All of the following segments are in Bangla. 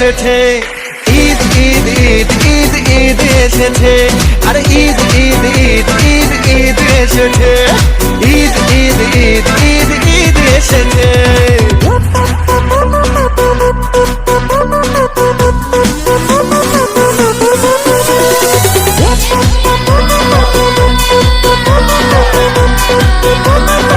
এসেছে। ঈদ ঈদ ঈদ ঈদ ঈদ এসেছে। আর ঈদ ঈদ ঈদ ঈদ ঈদ এসেছে। ঈদ ঈদ ঈদ ঈদ ঈদ এসেছে। খুশির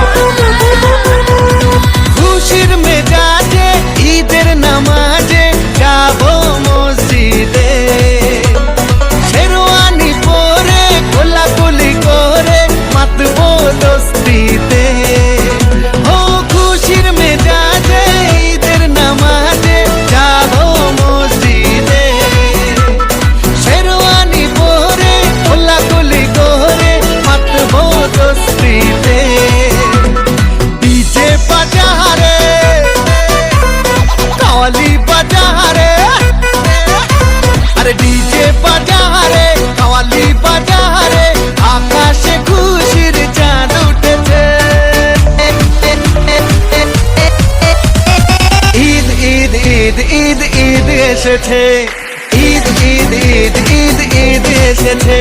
করে মাতবো দোস্তিতে ডিজে বাজারে কাওয়ালি বাজারে আরে ডিজে বাজারে কাওয়ালি বাজারে আকাশে খুশির চাঁদ উঠেছে। ঈদ ঈদ ঈদ ঈদ ঈদ এসেছে। ঈদ ঈদ ঈদ ঈদ ঈদ এসেছে।